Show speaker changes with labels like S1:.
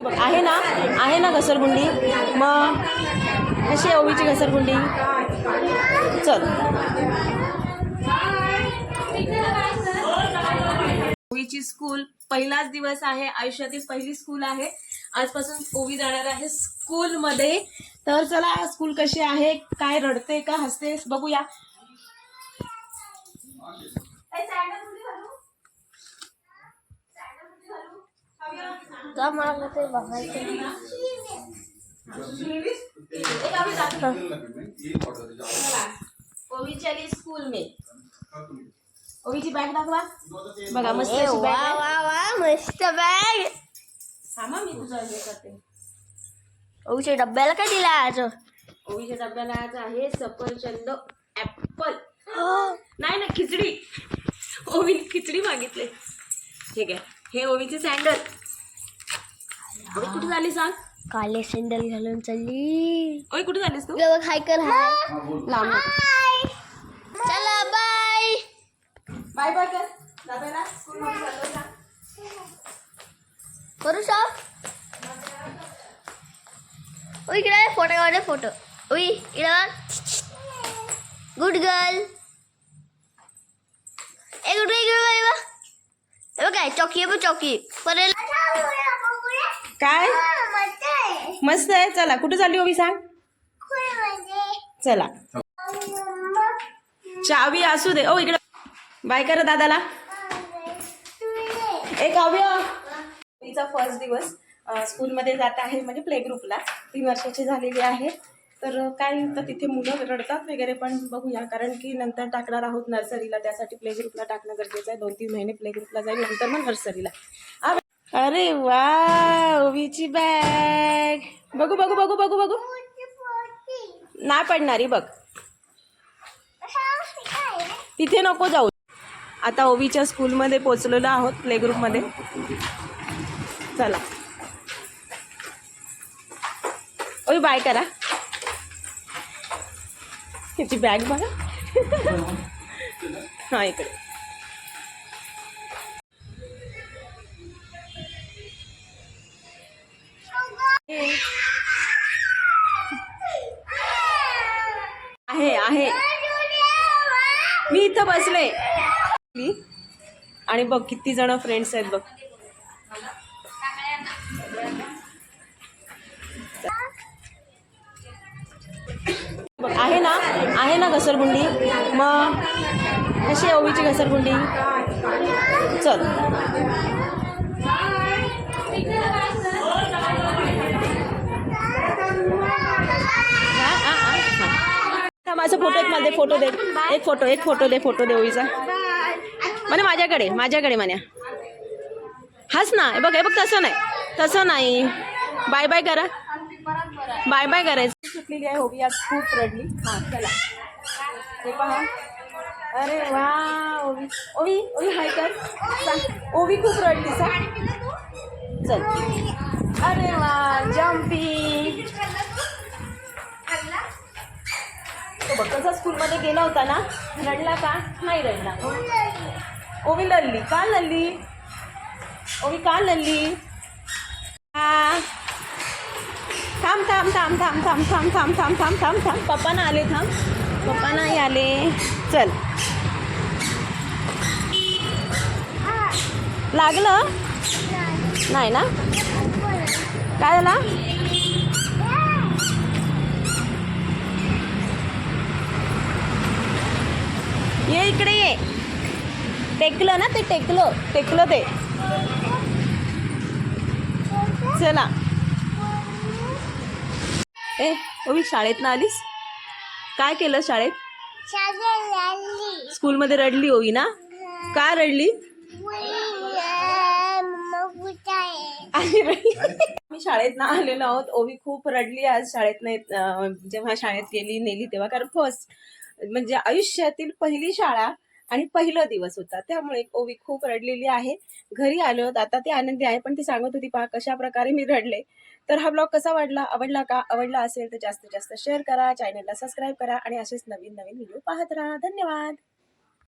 S1: आहे ना आहे ना घसरगुंडी? मग कशी आहे ओवीची घसरगुंडी? चल. ओवीची स्कूल पहिलाच दिवस आहे आयुष्यातील पहिली स्कूल आहे. आजपासून ओवी जाणार आहे स्कूलमध्ये. तर चला स्कूल कशी आहे? काय रडते का हसते? बघूया.
S2: का मला ते बघायचं?
S1: ओवीची आली स्कूल में ओवीची बॅग दाखवा बघा मस्त
S2: वा. वा वा मस्त बॅग
S1: थांबा मी तुझं हे करते.
S2: ओच्या डब्याला काय दिला आज?
S1: ओवीच्या डब्याला आज आहे सफरचंद ऍपल नाही ना खिचडी. ओवीने खिचडी मागितली. ठीक आहे हे ओवीचे सँडल ओवी कुठे झाली सांग
S2: काले सँडल घालून चालली.
S1: ओवी कुठे झालीस तू?
S2: बघ हाय कर हाय.
S1: लांब
S2: चला बाय
S1: बाय बाय कर. दादाला स्कूल
S2: करू शॉप ओ इकडे फोटो काढे फोटो उई इकडे गुड गर्ल ए गुड गर्ल इकडे बघ. हे बघ काय चौकी आहे बघ चौकी. परेल
S1: काय? मस्त आहे. चला कुठे चालली ओवी सांग? चला. चावी असू दे. ओ इकडे. बाय करा दादाला. एक तिचा फर्स्ट दिवस स्कूलमध्ये जात आहे म्हणजे प्ले ग्रुपला तीन वर्षाची झालेली आहे. तर काय तर तिथे मुलं रडतात वगैरे पण बघूया. कारण की नंतर टाकणार आहोत नर्सरीला त्यासाठी प्ले ग्रुपला टाकणं गरजेचं आहे. दोन तीन महिने प्ले ग्रुपला जाईल नंतर मग नर्सरीला अरे वा! ओवीची बॅग बघू बघू बघू बघू बघू. नाही पडणारी बघ. तिथे नको जाऊ. आता ओवीच्या स्कूलमध्ये पोचलेलो आहोत प्ले ग्रुपमध्ये चला. ओवी बाय करा. त्याची बॅग बघा. हा इकडे. मी इथं बसले. आणि बघ किती जण फ्रेंड्स आहेत बघ. बघ आहे ना आहे ना घसरगुंडी? मग कशी आहे ओवीची घसरगुंडी? चल हा, हा, हा, हा. हा, माझा फोटो एक मध्ये फोटो दे. एक फोटो एक फोटो दे फोटो दे ओवीचा म्हणे माझ्याकडे माझ्याकडे म्हण्या हाच ना हे बघ हे बघ तसं नाही. तसं नाही. बाय बाय करा. बाय बाय करायचं. सुटलेली आहे होगी आज खूप रडली. हां चला. हे पहा. अरे वा ओवी. ओवी ओवी हाय कर. ओवी खूप रडली सा. चल. अरे वा जम्पी तो स्कूलमध्ये गेला होता ना रडला का नाही रडला ओवी लढली का लल्ली ओवी का लल्ली थांब थांब थांब थांब थांब थांब थांब थांब थांब थांब थांब पप्पा ना आले थांब पप्पा नाही आले चल लागलं नाही ना काय झाला ये इकडे ये टेकलं ना ते टेकलं टेकलं ते चला ए ओवी शाळेत ना आलीस काय केलं शाळेत स्कूलमध्ये रडली ओवी ना काय रडली आम्ही शाळेत ना आलेलो आहोत. ओवी खूप रडली आज शाळेत नाही जेव्हा शाळेत गेली नेली तेव्हा. कारण फर्स्ट म्हणजे आयुष्यातील पहिली शाळा आणि पहिला दिवस होता. त्यामुळे ओवी खूप रडलेली आहे. घरी आलो आता ती आनंदी आहे पण ती सांगत होती पहा कशा प्रकारे मी रडले. तर हा ब्लॉग कसा वाटला आवडला का? आवडला असेल तर जास्तीत जास्त शेअर करा चॅनलला सबस्क्राईब करा आणि असेच नवीन नवीन व्हिडिओ पाहत राहा. धन्यवाद!